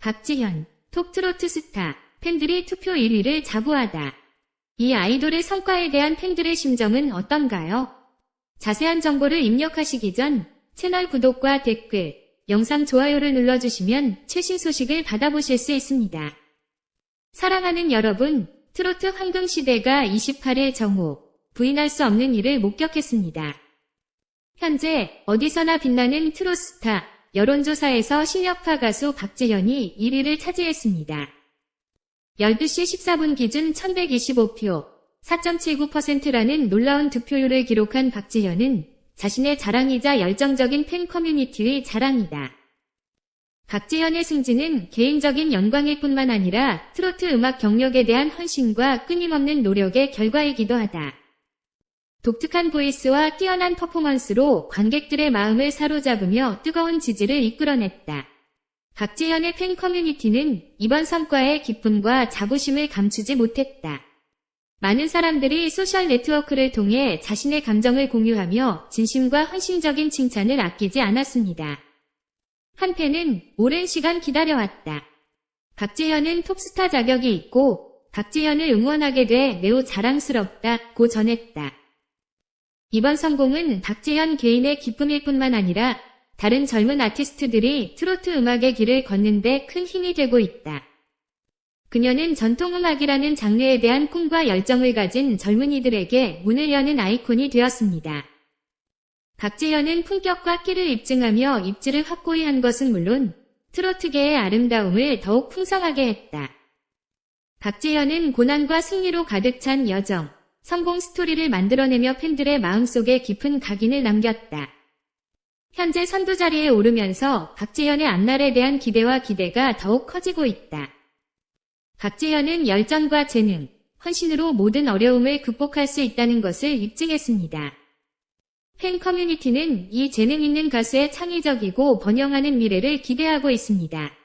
박지현, 톡트로트 스타, 팬들이 투표 1위를 자부하다. 이 아이돌의 성과에 대한 팬들의 심정은 어떤가요? 자세한 정보를 입력하시기 전 채널 구독과 댓글, 영상 좋아요를 눌러주시면 최신 소식을 받아보실 수 있습니다. 사랑하는 여러분, 트로트 황금시대가 28일 정오, 부인할 수 없는 일을 목격했습니다. 현재 어디서나 빛나는 트로스타 여론조사에서 실력파 가수 박재현이 1위를 차지했습니다. 12시 14분 기준 1125표, 4.79%라는 놀라운 득표율을 기록한 박재현은 자신의 자랑이자 열정적인 팬 커뮤니티의 자랑이다. 박재현의 승진은 개인적인 영광일 뿐만 아니라 트로트 음악 경력에 대한 헌신과 끊임없는 노력의 결과이기도 하다. 독특한 보이스와 뛰어난 퍼포먼스로 관객들의 마음을 사로잡으며 뜨거운 지지를 이끌어냈다. 박재현의 팬 커뮤니티는 이번 성과에 기쁨과 자부심을 감추지 못했다. 많은 사람들이 소셜 네트워크를 통해 자신의 감정을 공유하며 진심과 헌신적인 칭찬을 아끼지 않았습니다. 한 팬은 오랜 시간 기다려왔다. 박재현은 톱스타 자격이 있고 박재현을 응원하게 돼 매우 자랑스럽다고 전했다. 이번 성공은 박재현 개인의 기쁨일 뿐만 아니라 다른 젊은 아티스트들이 트로트 음악의 길을 걷는데 큰 힘이 되고 있다. 그녀는 전통음악이라는 장르에 대한 꿈과 열정을 가진 젊은이들에게 문을 여는 아이콘이 되었습니다. 박재현은 품격과 끼를 입증하며 입지를 확고히 한 것은 물론 트로트계의 아름다움을 더욱 풍성하게 했다. 박재현은 고난과 승리로 가득 찬 여정, 성공 스토리를 만들어내며 팬들의 마음속에 깊은 각인을 남겼다. 현재 선두 자리에 오르면서 박재현의 앞날에 대한 기대와 기대가 더욱 커지고 있다. 박재현은 열정과 재능, 헌신으로 모든 어려움을 극복할 수 있다는 것을 입증했습니다. 팬 커뮤니티는 이 재능 있는 가수의 창의적이고 번영하는 미래를 기대하고 있습니다.